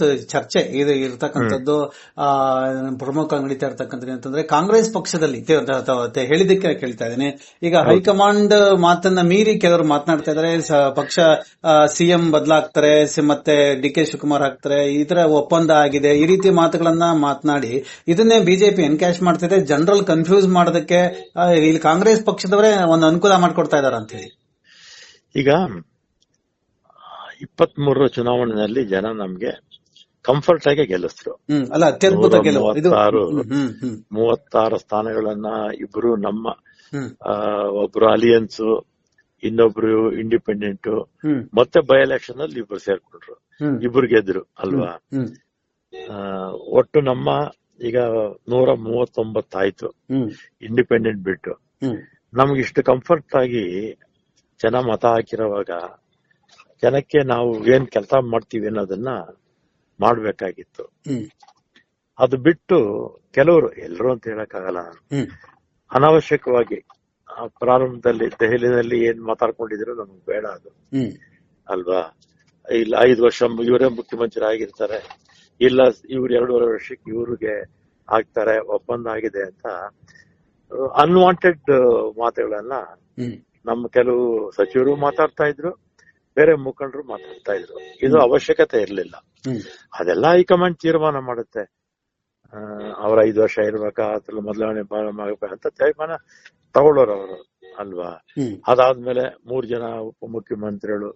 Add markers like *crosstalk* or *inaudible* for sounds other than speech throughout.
ಇವತ್ತು ಚರ್ಚೆ ಇದು ಇರತಕ್ಕಂಥದ್ದು ಪ್ರಮುಖ ನಡೀತಾ ಇರತಕ್ಕಂಥದ್ದು ಅಂತಂದ್ರೆ ಕಾಂಗ್ರೆಸ್ ಪಕ್ಷದಲ್ಲಿ ಹೇಳಿದಕ್ಕೆ ಕೇಳ್ತಾ ಇದ್ದೀನಿ. ಈಗ ಹೈಕಮಾಂಡ್ ಮಾತನ್ನ ಮೀರಿ ಕೆಲವರು ಮಾತನಾಡ್ತಾ ಇದ್ದಾರೆ ಸ- ಪಕ್ಷ ಸಿಎಂ ಬದಲಾಗ್ತಾರೆ ಮತ್ತೆ ಡಿ ಕೆ ಶಿವಕುಮಾರ್ ಆಗ್ತಾರೆ ಈ ತರ ಒಪ್ಪಂದ ಆಗಿದೆ ಈ ರೀತಿ ಮಾತುಗಳನ್ನ ಮಾತನಾಡಿ ಇದನ್ನೇ ಬಿಜೆಪಿ ಎನ್ಕ್ಯಾಶ್ ಮಾಡ್ತಿದೆ ಜನರಲ್ ಕನ್ಫ್ಯೂಸ್ ಮಾಡೋದಕ್ಕೆ ಇಲ್ಲಿ ಕಾಂಗ್ರೆಸ್ ಪಕ್ಷದವರೇ ಒಂದು ಅನುಕೂಲ ಮಾಡ್ಕೊಡ್ತಾ ಇದಾರೆ ಅಂತ ಹೇಳಿ. ಈಗ ಇಪ್ಪತ್ಮೂರರ ಚುನಾವಣೆಯಲ್ಲಿ ಜನ ನಮ್ಗೆ ಕಂಫರ್ಟ್ ಆಗಿ ಗೆಲ್ಲಿಸ್ರು. ಅಲ್ಲ ಅತ್ಯದ್ಭುತ ಮೂವತ್ತಾರು. ಮೂವತ್ತಾರು ಸ್ಥಾನಗಳನ್ನ ಇಬ್ರು ನಮ್ಮ ಆ, ಒಬ್ರು ಅಲಿಯನ್ಸ್ ಇನ್ನೊಬ್ರು ಇಂಡಿಪೆಂಡೆಂಟ್ ಮತ್ತೆ ಬೈ ಎಲೆಕ್ಷನ್ ಅಲ್ಲಿ ಇಬ್ರು ಸೇರ್ಕೊಂಡ್ರು. ಇಬ್ರು ಗೆದ್ರು ಅಲ್ವಾ? ಆ, ಒಟ್ಟು ನಮ್ಮ ಈಗ ನೂರ ಮೂವತ್ತೊಂಬತ್ತಾಯ್ತು ಇಂಡಿಪೆಂಡೆಂಟ್ ಬಿಟ್ಟು. ನಮ್ಗೆ ಇಷ್ಟು ಕಂಫರ್ಟ್ ಆಗಿ ಜನ ಮತ ಹಾಕಿರೋವಾಗ ಜನಕ್ಕೆ ನಾವು ಏನ್ ಕೆಲಸ ಮಾಡ್ತೀವಿ ಅನ್ನೋದನ್ನ ಮಾಡ್ಬೇಕಾಗಿತ್ತು. ಅದು ಬಿಟ್ಟು ಕೆಲವರು ಎಲ್ಲರೂ ಅಂತ ಹೇಳಕ್ಕಾಗಲ್ಲ. ಅನಾವಶ್ಯಕವಾಗಿ ಪ್ರಾರಂಭದಲ್ಲಿ ದೆಹಲಿನಲ್ಲಿ ಏನ್ ಮಾತಾಡ್ಕೊಂಡಿದ್ರು ನಮ್ಗೆ ಬೇಡ ಅದು. ಅಲ್ವಾ? ಇಲ್ಲ ಐದು ವರ್ಷ ಇವರೇ ಮುಖ್ಯಮಂತ್ರಿ ಆಗಿರ್ತಾರೆ ಇಲ್ಲ ಇವ್ರು ಎರಡೂವರೆ ವರ್ಷಕ್ಕೆ ಇವ್ರಿಗೆ ಆಗ್ತಾರೆ ಒಪ್ಪಂದ ಆಗಿದೆ ಅಂತ. ಅನ್ವಾಂಟೆಡ್ ಮಾತುಗಳನ್ನ ನಮ್ಮ ಕೆಲವು ಸಚಿವರು ಮಾತಾಡ್ತಾ ಇದ್ರು. ಬೇರೆ ಮುಖಂಡರು ಮಾತಾಡ್ತಾ ಇದ್ರು. ಇದು ಅವಶ್ಯಕತೆ ಇರಲಿಲ್ಲ. ಅದೆಲ್ಲ ಹೈಕಮಾಂಡ್ ತೀರ್ಮಾನ ಮಾಡುತ್ತೆ. ಅವ್ರ ಐದು ವರ್ಷ ಇರ್ಬೇಕಾ ಅದ್ರಲ್ಲಿ ಬದಲಾವಣೆ ಅಂತ ತೀರ್ಮಾನ ತಗೊಳ್ಳೋರು ಅವರು ಅಲ್ವಾ? ಅದಾದ್ಮೇಲೆ ಮೂರ್ ಜನ ಉಪಮುಖ್ಯಮಂತ್ರಿಗಳು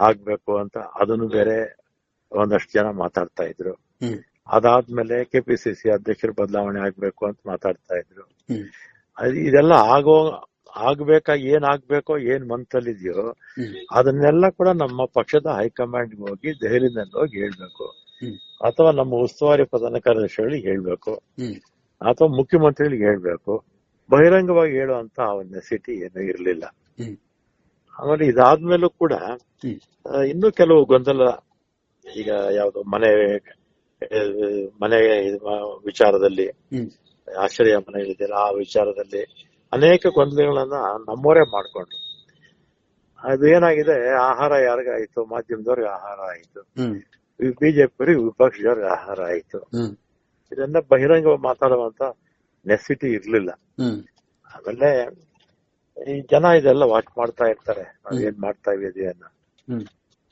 ಆಗ್ಬೇಕು ಅಂತ ಅದನ್ನು ಬೇರೆ ಒಂದಷ್ಟು ಜನ ಮಾತಾಡ್ತಾ ಇದ್ರು. ಅದಾದ್ಮೇಲೆ ಕೆಪಿಸಿಸಿ ಅಧ್ಯಕ್ಷರು ಬದಲಾವಣೆ ಆಗ್ಬೇಕು ಅಂತ ಮಾತಾಡ್ತಾ ಇದ್ರು. ಇದೆಲ್ಲ ಆಗೋ ಆಗ್ಬೇಕಾ ಏನ್ ಆಗ್ಬೇಕೋ ಏನ್ ಮನ್ಸಲ್ಲಿ ಇದೆಯೋ ಅದನ್ನೆಲ್ಲ ಕೂಡ ನಮ್ಮ ಪಕ್ಷದ ಹೈಕಮಾಂಡ್ ಹೋಗಿ ದೆಹಲಿನಲ್ಲಿ ಹೋಗಿ ಹೇಳ್ಬೇಕು. ಅಥವಾ ನಮ್ಮ ಉಸ್ತುವಾರಿ ಪ್ರಧಾನ ಕಾರ್ಯದರ್ಶಿಗಳಿಗೆ ಹೇಳ್ಬೇಕು. ಅಥವಾ ಮುಖ್ಯಮಂತ್ರಿಗಳಿಗೆ ಹೇಳ್ಬೇಕು. ಬಹಿರಂಗವಾಗಿ ಹೇಳುವಂತ ನೆಸಿಟಿ ಏನು ಇರಲಿಲ್ಲ. ಆಮೇಲೆ ಇದಾದ್ಮೇಲೂ ಕೂಡ ಇನ್ನೂ ಕೆಲವು ಗೊಂದಲ ಈಗ ಯಾವ್ದು ಮನೆ ಮನೆ ವಿಚಾರದಲ್ಲಿ ಆಶ್ರಯ ಮನೆ ಇದೆಯಲ್ಲ ಆ ವಿಚಾರದಲ್ಲಿ ಅನೇಕ ಗೊಂದಲಗಳನ್ನ ನಮ್ಮವರೇ ಮಾಡ್ಕೊಂಡ್ರು. ಅದು ಏನಾಗಿದೆ ಆಹಾರ ಯಾರಿಗಾಯ್ತು ಮಾಧ್ಯಮದವ್ರಿಗೆ ಆಹಾರ ಆಯ್ತು. ಬಿಜೆಪಿ ವಿಪಕ್ಷದವ್ರಿಗೆ ಆಹಾರ ಆಯ್ತು. ಇದನ್ನ ಬಹಿರಂಗ ಮಾತಾಡುವಂತ ನೆಸಿಟಿ ಇರ್ಲಿಲ್ಲ. ಆಮೇಲೆ ಈ ಜನ ಇದೆಲ್ಲ ವಾಚ್ ಮಾಡ್ತಾ ಇರ್ತಾರೆ. ನಾವ್ ಏನ್ ಮಾಡ್ತಾ ಇದೀವಿ ಅನ್ನೋ.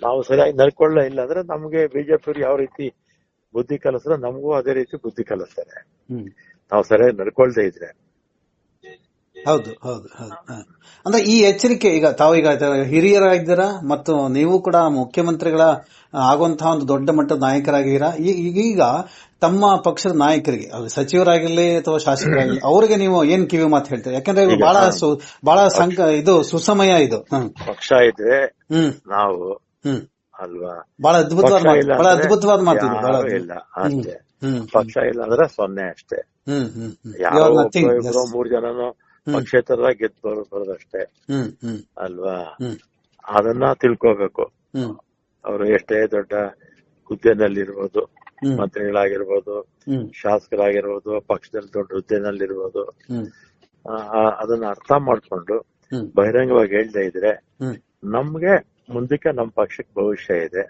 ನಾವು ಸರಿಯಾಗಿ ನಡ್ಕೊಳ್ಳ ಇಲ್ಲ ಅಂದ್ರೆ ನಮ್ಗೆ ಬಿಜೆಪಿ ಯಾವ ರೀತಿ ಬುದ್ಧಿ ಕಲಿಸಿದ್ರೆ ನಮಗೂ ಅದೇ ರೀತಿ ಬುದ್ಧಿ ಕಲಿಸ್ತಾರೆ. ನಾವು ಸರಿಯಾಗಿ ನಡ್ಕೊಳ್ದೇ ಇದ್ರೆ. ಹೌದು ಹೌದು ಹೌದು ಹ. ಅಂದ್ರೆ ಈ ಎಚ್ಚರಿಕೆ ಈಗ ತಾವು ಈಗ ಹಿರಿಯರಾಗಿದ್ದೀರಾ ಮತ್ತು ನೀವು ಕೂಡ ಮುಖ್ಯಮಂತ್ರಿಗಳ ಆಗುವಂತಹ ಒಂದು ದೊಡ್ಡ ಮಟ್ಟದ ನಾಯಕರಾಗಿದ್ದೀರಾ? ಈ- ಈಗೀಗ ತಮ್ಮ ಪಕ್ಷದ ನಾಯಕರಿಗೆ ಸಚಿವರಾಗಿರ್ಲಿ ಅಥವಾ ಶಾಸಕರಾಗಿರ್ಲಿ *clears throat* ಅವರಿಗೆ ನೀವು ಏನ್ ಕಿವಿ ಮಾತು ಹೇಳ್ತೀರಾ? ಯಾಕಂದ್ರೆ ಇದು ಈಗ ಬಹಳ ಬಹಳ ಸಂಕ ಇದು ಸುಸಮಯ ಇದು ಪಕ್ಷ ಹ್ಮ್. ನಾವು ಹ್ಮ್. ಅಲ್ವಾ? ಬಹಳ ಅದ್ಭುತವಾದ ಮಾತು ಬಹಳ ಅದ್ಭುತವಾದ ಮಾತು ಇದು ಬಹಳ ಇಲ್ಲ ಅಷ್ಟೇ. ಹ್ಮ್ ಪಕ್ಷ ಇಲ್ಲ ಅಂದ್ರೆ ಸೊನ್ನೆ ಅಷ್ಟೇ. ಇಬ್ರು ಮೂರ್ ಜನನು ಹ್ಮ್. ಪಕ್ಷೇತರರಾಗಿ ಗೆದ್ದು ಬರೋ- ಬರೋದಷ್ಟೇ. ಅಲ್ವಾ? ಅದನ್ನ ತಿಳ್ಕೋಬೇಕು. ಅವರು ಎಷ್ಟೇ ದೊಡ್ಡ ಹುದ್ದೆನಲ್ಲಿರ್ಬೋದು ಇರ್ಬೋದು ಮಂತ್ರಿಗಳಾಗಿರ್ಬೋದು ಶಾಸಕರಾಗಿರ್ಬೋದು ಪಕ್ಷದಲ್ಲಿ ದೊಡ್ಡ ಹುದ್ದೆನಲ್ಲಿರ್ಬೋದು. ಅದನ್ನ ಅರ್ಥ ಮಾಡ್ಕೊಂಡು ಬಹಿರಂಗವಾಗಿ ಹೇಳ್ತಾ ಇದ್ರೆ ನಮ್ಗೆ ಮುಂದಕ್ಕೆ ನಮ್ ಪಕ್ಷಕ್ಕೆ ಭವಿಷ್ಯ ಇದೆ.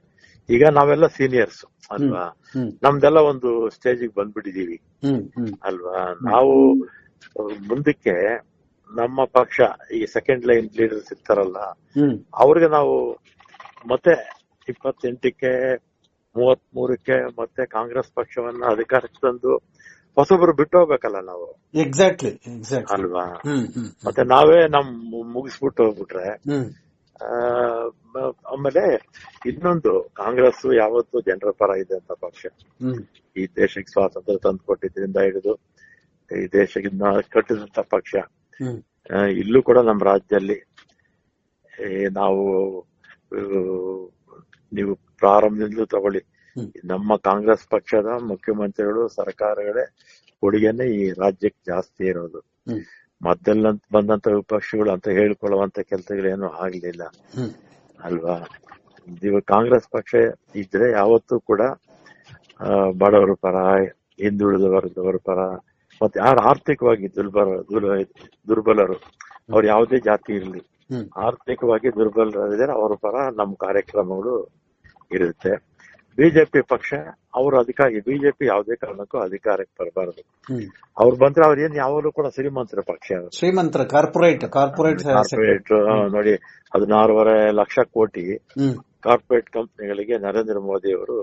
ಈಗ ನಾವೆಲ್ಲ ಸೀನಿಯರ್ಸ್ ಅಲ್ವಾ? ನಮ್ದೆಲ್ಲ ಒಂದು ಸ್ಟೇಜಿಗೆ ಬಂದ್ಬಿಟ್ಟಿದೀವಿ. ಅಲ್ವಾ? ನಾವು ಮುಂದಕ್ಕೆ ನಮ್ಮ ಪಕ್ಷ ಈ ಸೆಕೆಂಡ್ ಲೈನ್ ಲೀಡರ್ಸ್ ಇರ್ತಾರಲ್ಲ ಅವ್ರಿಗೆ ನಾವು ಮತ್ತೆ ಇಪ್ಪತ್ತೆಂಟಕ್ಕೆ ಮೂವತ್ ಮೂರಕ್ಕೆ ಮತ್ತೆ ಕಾಂಗ್ರೆಸ್ ಪಕ್ಷವನ್ನ ಅಧಿಕಾರಕ್ಕೆ ತಂದು ಹೊಸೊಬ್ರು ಬಿಟ್ಟು ಹೋಗ್ಬೇಕಲ್ಲ ನಾವು. ಎಕ್ಸಾಕ್ಟ್ಲಿ ಅಲ್ವಾ? ಮತ್ತೆ ನಾವೇ ನಮ್ ಮುಗಿಸ್ಬಿಟ್ಟು ಹೋಗ್ಬಿಟ್ರೆ ಆಮೇಲೆ ಇನ್ನೊಂದು ಕಾಂಗ್ರೆಸ್ ಯಾವತ್ತು ಜನರ ಪರ ಇದೆ ಅಂತ ಪಕ್ಷ. ಈ ದೇಶಕ್ಕೆ ಸ್ವಾತಂತ್ರ್ಯ ತಂದು ಕೊಟ್ಟಿದ್ರಿಂದ ಹಿಡಿದು ಈ ದೇಶದಿಂದ ಕಟ್ಟಿದಂತ ಪಕ್ಷ. ಇಲ್ಲೂ ಕೂಡ ನಮ್ಮ ರಾಜ್ಯದಲ್ಲಿ ನಾವು ನೀವು ಪ್ರಾರಂಭದಿಂದಲೂ ತಗೊಳ್ಳಿ. ನಮ್ಮ ಕಾಂಗ್ರೆಸ್ ಪಕ್ಷದ ಮುಖ್ಯಮಂತ್ರಿಗಳು ಸರ್ಕಾರಗಳೇ ಕೊಡುಗೆನೆ ಈ ರಾಜ್ಯಕ್ಕೆ ಜಾಸ್ತಿ ಇರೋದು. ಮೊದಲ ಬಂದಂತ ವಿಪಕ್ಷಗಳು ಅಂತ ಹೇಳ್ಕೊಳ್ಳುವಂತ ಕೆಲಸಗಳೇನು ಆಗ್ಲಿಲ್ಲ. ಅಲ್ವಾ? ನೀವು ಕಾಂಗ್ರೆಸ್ ಪಕ್ಷ ಇದ್ರೆ ಯಾವತ್ತೂ ಕೂಡ ಬಡವರ ಪರ ಹಿಂದುಳಿದ ವರ್ಗದವರ ಪರ ಮತ್ತೆ ಯಾರು ಆರ್ಥಿಕವಾಗಿ ದುರ್ಬಲ ದುರ್ಬಲ- ದುರ್ಬಲರು. ಅವ್ರು ಯಾವುದೇ ಜಾತಿ ಇರಲಿ. ಆರ್ಥಿಕವಾಗಿ ದುರ್ಬಲರಿದ್ದಾರೆ ಅವರ ಪರ ನಮ್ಮ ಕಾರ್ಯಕ್ರಮಗಳು ಇರುತ್ತೆ. ಬಿಜೆಪಿ ಪಕ್ಷ ಅವರು ಅದಕ್ಕಾಗಿ ಬಿಜೆಪಿ ಯಾವುದೇ ಕಾರಣಕ್ಕೂ ಅಧಿಕಾರಕ್ಕೆ ಬರಬಾರದು. ಅವ್ರು ಬಂದ್ರೆ ಅವ್ರು ಏನ್ ಯಾವಾಗಲೂ ಕೂಡ ಶ್ರೀಮಂತರ ಪಕ್ಷ. ಶ್ರೀಮಂತರ ಕಾರ್ಪೊರೇಟ್ ಕಾರ್ಪೊರೇಟ್ ಕಾರ್ಪೊರೇಟ್ ನೋಡಿ ಹದಿನಾರೂವರೆ ಲಕ್ಷ ಕೋಟಿ ಕಾರ್ಪೊರೇಟ್ ಕಂಪನಿಗಳಿಗೆ ನರೇಂದ್ರ ಮೋದಿ ಅವರು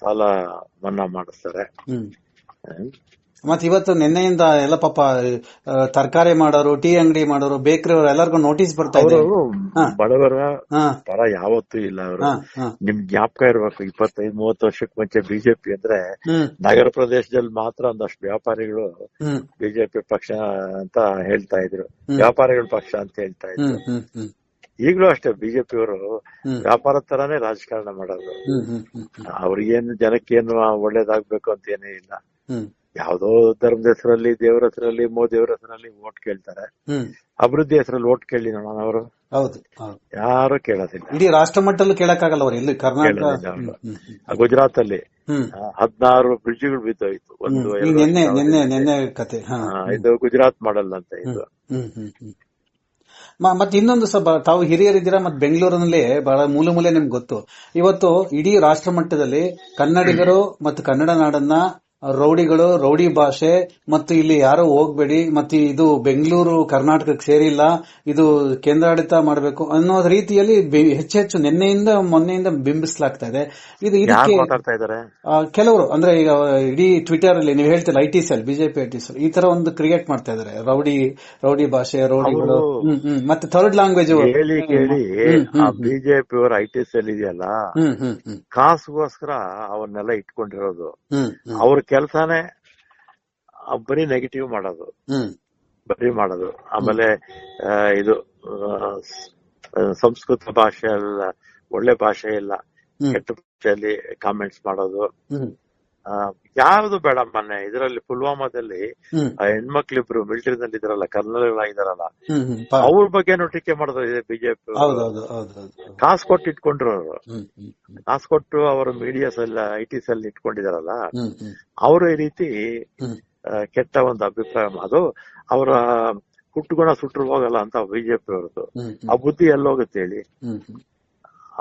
ಸಾಲ ಮನ್ನಾ ಮಾಡಿಸ್ತಾರೆ. ಹ್ಮ್ ಹ್ಮ್. ಮತ್ ಇವತ್ತು ನಿನ್ನೆಯಿಂದ ಎಲ್ಲ ಪಾಪ ತರಕಾರಿ ಮಾಡೋರು ಟೀ ಅಂಗಡಿ ಮಾಡೋರು ಬೇಕರಿ ಅವರು ಎಲ್ಲರಿಗೂ ನೋಟಿಸ್ ಬರ್ತಾ ಇದೆ. ಬಡವರ ತರ ಯಾವತ್ತು ಇಲ್ಲ ಅವರು. ನಿಮ್ ಜ್ಞಾಪಕ ಇರ್ಬೇಕು ಇಪ್ಪತ್ತೈದು ಮೂವತ್ತು ವರ್ಷಕ್ಕೆ ಮುಂಚೆ ಬಿಜೆಪಿ ಅಂದ್ರೆ ನಗರ ಪ್ರದೇಶದಲ್ಲಿ ಮಾತ್ರ ಒಂದಷ್ಟು ವ್ಯಾಪಾರಿಗಳು ಬಿಜೆಪಿ ಪಕ್ಷ ಅಂತ ಹೇಳ್ತಾ ಇದ್ರು. ವ್ಯಾಪಾರಿಗಳ ಪಕ್ಷ ಅಂತ ಹೇಳ್ತಾ ಇದ್ರು. ಈಗಲೂ ಅಷ್ಟೇ ಬಿಜೆಪಿ ಅವರು ವ್ಯಾಪಾರ ತರಾನೇ ರಾಜಕಾರಣ ಮಾಡೋದು. ಅವ್ರಿಗೇನು ಜನಕ್ಕೇನು ಒಳ್ಳೇದಾಗ್ಬೇಕು ಅಂತ ಏನೇ ಇಲ್ಲ. ಯಾವ್ದೋ ಧರ್ಮದ ಹೆಸರಲ್ಲಿ ದೇವರ ಹೆಸರಲ್ಲಿ ಮೋದಿ ಅವ್ರ ಹೆಸರಲ್ಲಿ ಓಟ್ ಕೇಳ್ತಾರೆ. ಅಭಿವೃದ್ಧಿ ಹೆಸರಲ್ಲಿ ಓಟ್ ಕೇಳಿ ನೋಡೋಣ ಅವರು. ಹೌದು ಯಾರು ಕೇಳೋದಿಲ್ಲ. ಇಡೀ ರಾಷ್ಟ್ರ ಮಟ್ಟದಲ್ಲಿ ಕೇಳಕ್ಕಾಗಲ್ಲ ಅವ್ರು ಇಲ್ಲಿ ಕರ್ನಾಟಕ ಗುಜರಾತ್ ಅಲ್ಲಿ ಹದಿನಾರು ಬ್ರಿಡ್ಜ್ ಹದ್ನಾರು ಬ್ರಿಡ್ಜ್ಗಳು ಬಿದ್ದೋಯ್ತು. ಒಂದು ಕತೆ ಇದು ಗುಜರಾತ್ ಮಾಡಲ್ ಅಂತ ಇದು. ಮತ್ತೆ ಇನ್ನೊಂದು ಬ- ತಾವು ಹಿರಿಯರಿದ್ದೀರಾ ಮತ್ತೆ ಬೆಂಗಳೂರಿನಲ್ಲಿ ಬಹಳ ಮೂಲೆ ಮೂಲೆ ನಿಮ್ಗೆ ಗೊತ್ತು. ಇವತ್ತು ಇಡೀ ರಾಷ್ಟ್ರ ಮಟ್ಟದಲ್ಲಿ ಕನ್ನಡಿಗರು ಮತ್ತು ಕನ್ನಡ ನಾಡನ್ನ ರೌಡಿಗಳು ರೌಡಿ ಭಾಷೆ ಮತ್ತು ಇಲ್ಲಿ ಯಾರು ಹೋಗ್ಬೇಡಿ ಮತ್ತೆ ಇದು ಬೆಂಗಳೂರು ಕರ್ನಾಟಕಕ್ಕೆ ಸೇರಿಲ್ಲ ಇದು ಕೇಂದ್ರಾಡಳಿತ ಮಾಡಬೇಕು ಅನ್ನೋ ರೀತಿಯಲ್ಲಿ ಹೆಚ್ಚು ಹೆಚ್ಚು ನಿನ್ನೆಯಿಂದ ಮೊನ್ನೆಯಿಂದ ಬಿಂಬಿಸಲಾಗ್ತಾ ಇದೆ. ಇದು ಇದಕ್ಕೆ ಕೆಲವರು ಅಂದ್ರೆ ಈಗ ಇಡೀ ಟ್ವಿಟರ್ ಅಲ್ಲಿ ನೀವು ಹೇಳ್ತಿಲ್ಲ ಐ ಟಿ ಅಲ್ಲಿ ಬಿಜೆಪಿ ಐ ಟಿ ಸೆಲ್ ಈ ತರ ಒಂದು ಕ್ರಿಯೇಟ್ ಮಾಡ್ತಾ ಇದಾರೆ ರೌಡಿ ರೌಡಿ ಭಾಷೆ ರೌಡಿಗಳು ಮತ್ತೆ ಥರ್ಡ್ ಲ್ಯಾಂಗ್ವೇಜ್ ಹೇಳಿ ಕೇಳಿ ಬಿಜೆಪಿ ಅವ್ರ ಐ ಟಿ ಎಲ್ ಇದೆಯಲ್ಲ ಕಾಸುಗೋಸ್ಕರ ಅವನ್ನೆಲ್ಲ ಇಟ್ಕೊಂಡಿರೋದು. ಅವ್ರ ಕೆಲ್ಸಾನೇ ಬರೀ ನೆಗೆಟಿವ್ ಮಾಡೋದು. ಬರೀ ಮಾಡೋದು. ಆಮೇಲೆ ಇದು ಸಂಸ್ಕೃತ ಭಾಷೆ ಅಲ್ಲ ಒಳ್ಳೆ ಭಾಷೆ ಇಲ್ಲ. ಕೆಟ್ಟ ಭಾಷೆಯಲ್ಲಿ ಕಾಮೆಂಟ್ಸ್ ಮಾಡೋದು. ಯಾವ್ದು ಬೇಡ ಮೊನ್ನೆ ಇದರಲ್ಲಿ ಪುಲ್ವಾಮಾದಲ್ಲಿ ಹೆಣ್ಮಕ್ಳಿಬ್ರು ಮಿಲಿಟರಿನಲ್ಲಿ ಇದಾರಲ್ಲ ಕರ್ನಲ್ಗಳಾಗಿದಾರಲ್ಲ ಅವ್ರ ಬಗ್ಗೆನೂ ಟೀಕೆ ಮಾಡಿದ್ರು ಇದೆ ಬಿಜೆಪಿ ಕಾಸು ಕೊಟ್ಟು ಇಟ್ಕೊಂಡ್ರು ಅವರು. ಕಾಸು ಕೊಟ್ಟು ಅವರು ಮೀಡಿಯಾಸ್ ಎಲ್ಲ ಐ ಟಿ ಸೆಲ್ ಇಟ್ಕೊಂಡಿದಾರಲ್ಲ ಅವರು ಈ ರೀತಿ ಕೆಟ್ಟ ಒಂದು ಅಭಿಪ್ರಾಯ ಅದು ಅವರ ಹುಟ್ಟುಗುಣ ಸುಟ್ಟರು ಹೋಗಲ್ಲ ಅಂತ ಬಿಜೆಪಿ ಅವ್ರದ್ದು. ಆ ಬುದ್ಧಿ ಎಲ್ಲೋಗುತ್ತೆ ಹೇಳಿ.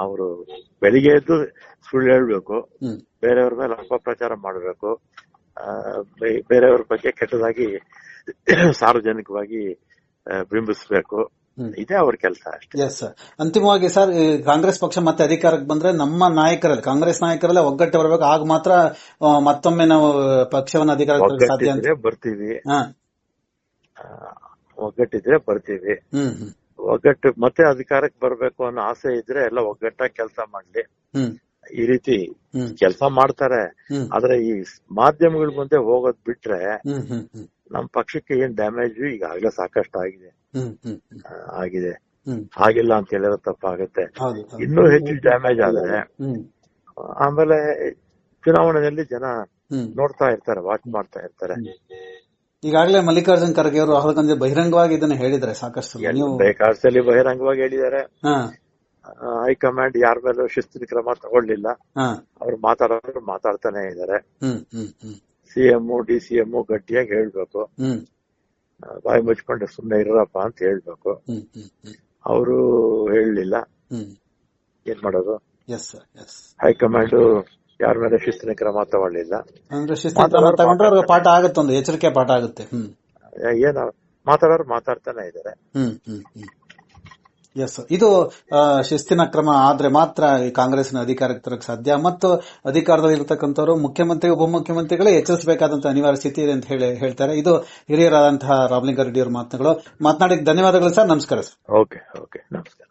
ಅವರು ಬೆಳಿಗ್ಗೆ ಎದ್ದು ಸುಳ್ಳು ಹೇಳ್ಬೇಕು. ಬೇರೆಯವ್ರ ಮೇಲೆ ಅಪಪ್ರಚಾರ ಮಾಡಬೇಕು. ಬೇರೆಯವ್ರ ಬಗ್ಗೆ ಕೆಟ್ಟದಾಗಿ *clears throat* ಸಾರ್ವಜನಿಕವಾಗಿ ಬಿಂಬಿಸಬೇಕು. ಇದೇ ಅವ್ರ ಕೆಲಸ ಅಷ್ಟೇ. ಎಸ್ ಸರ್ ಅಂತಿಮವಾಗಿ ಸರ್ ಕಾಂಗ್ರೆಸ್ ಪಕ್ಷ ಮತ್ತೆ ಅಧಿಕಾರಕ್ಕೆ ಬಂದ್ರೆ ನಮ್ಮ ನಾಯಕರಲ್ಲಿ ಕಾಂಗ್ರೆಸ್ ನಾಯಕರಲ್ಲೇ ಒಗ್ಗಟ್ಟು ಬರಬೇಕು. ಆಗ ಮಾತ್ರ ಮತ್ತೊಮ್ಮೆ ನಾವು ಪಕ್ಷವನ್ನು ಅಧಿಕಾರಕ್ಕೆ ಸಾಧ್ಯ ಬರ್ತೀವಿ. ಒಗ್ಗಟ್ಟಿದ್ರೆ ಬರ್ತೀವಿ. ಹ್ಮ್ ಹ್ಮ್. ಒಗ್ಗಟ್ಟು ಮತ್ತೆ ಅಧಿಕಾರಕ್ಕೆ ಬರ್ಬೇಕು ಅನ್ನೋ ಆಸೆ ಇದ್ರೆ ಎಲ್ಲ ಒಗ್ಗಟ್ಟಾಗಿ ಕೆಲಸ ಮಾಡ್ಲಿ. ಈ ರೀತಿ ಕೆಲಸ ಮಾಡ್ತಾರೆ. ಆದ್ರೆ ಈ ಮಾಧ್ಯಮಗಳ ಮುಂದೆ ಹೋಗೋದ್ ಬಿಟ್ರೆ ನಮ್ ಪಕ್ಷಕ್ಕೆ ಏನ್ ಡ್ಯಾಮೇಜ್ ಈಗಾಗಲೇ ಸಾಕಷ್ಟು ಆಗಿದೆ. ಆಗಿದೆ. ಆಗಿಲ್ಲ ಅಂತ ಹೇಳಿದ್ರೆ ತಪ್ಪಾಗುತ್ತೆ. ಇನ್ನೂ ಹೆಚ್ಚು ಡ್ಯಾಮೇಜ್ ಆದರೆ ಆಮೇಲೆ ಚುನಾವಣೆಯಲ್ಲಿ ಜನ ನೋಡ್ತಾ ಇರ್ತಾರೆ ವಾಚ್ ಮಾಡ್ತಾ ಇರ್ತಾರೆ. ಈಗಾಗಲೇ ಮಲ್ಲಿಕಾರ್ಜುನ್ ಖರ್ಗೆ ಅವರು ರಾಹುಲ್ ಗಾಂಧಿ ಬಹಿರಂಗವಾಗಿ ಇದನ್ನ ಹೇಳಿದ್ರೆ ಸಾಕಷ್ಟು ಬೇಕಾದಷ್ಟಲ್ಲಿ ಬಹಿರಂಗವಾಗಿ ಹೇಳಿದ್ದಾರೆ. ಹೈಕಮಾಂಡ್ ಯಾರ ಮೇಲೂ ಶಿಸ್ತಿನ ಕ್ರಮ ತಗೊಳ್ಳಿಲ್ಲ. ಅವ್ರು ಮಾತಾಡೋರು ಮಾತಾಡ್ತಾನೆ ಇದ್ದಾರೆ. ಸಿಎಂ ಡಿ ಸಿಎಂ ಗಟ್ಟಿಯಾಗಿ ಹೇಳ್ಬೇಕು. ಬಾಯಿ ಮುಚ್ಕೊಂಡು ಸುಮ್ನೆ ಇರಪ್ಪ ಅಂತ ಹೇಳ್ಬೇಕು. ಅವರು ಹೇಳಲಿಲ್ಲ. ಏನ್ ಮಾಡೋದು? ಹೈಕಮಾಂಡ್ ಯಾರ ಮೇಲೆ ಶಿಸ್ತಿನ ಕ್ರಮ ತಗೊಳ್ಳಿಲ್ಲ. ಅಂದ್ರೆ ಶಿಸ್ತಿನ ಕ್ರಮ ತಗೊಂಡ್ರೆ ಅವ್ರಿಗೆ ಪಾಠ ಆಗುತ್ತೆ ಒಂದು ಎಚ್ಚರಿಕೆ ಪಾಠ ಆಗುತ್ತೆ. ಹ್ಮ್. ಏನ ಮಾತಾಡೋರು ಮಾತಾಡ್ತಾನೆ ಇದಾರೆ ಹ್ಮ್ ಹ್ಮ್ ಹ್ಮ್. ಎಸ್ ಇದು ಶಿಸ್ತಿನ ಕ್ರಮ ಆದ್ರೆ ಮಾತ್ರ ಈ ಕಾಂಗ್ರೆಸ್ನ ಅಧಿಕಾರಕ್ಕೆ ತರಕ್ಕೆ ಸಾಧ್ಯ. ಮತ್ತು ಅಧಿಕಾರದಲ್ಲಿ ಇರತಕ್ಕಂಥವ್ರು ಮುಖ್ಯಮಂತ್ರಿ ಉಪಮುಖ್ಯಮಂತ್ರಿಗಳೇ ಎಚ್ಚರಿಸಬೇಕಾದಂತಹ ಅನಿವಾರ್ಯ ಸ್ಥಿತಿ ಇದೆ ಅಂತ ಹೇಳಿ ಹೇಳ್ತಾರೆ. ಇದು ಹಿರಿಯರಾದಂತಹ ರಾಮಲಿಂಗಾರೆಡ್ಡಿ ಅವರ ಮಾತುಗಳು. ಮಾತನಾಡಿದ ಧನ್ಯವಾದಗಳು ಸರ್ ನಮಸ್ಕಾರ ಸರ್ ಓಕೆ ಓಕೆ ನಮಸ್ಕಾರ.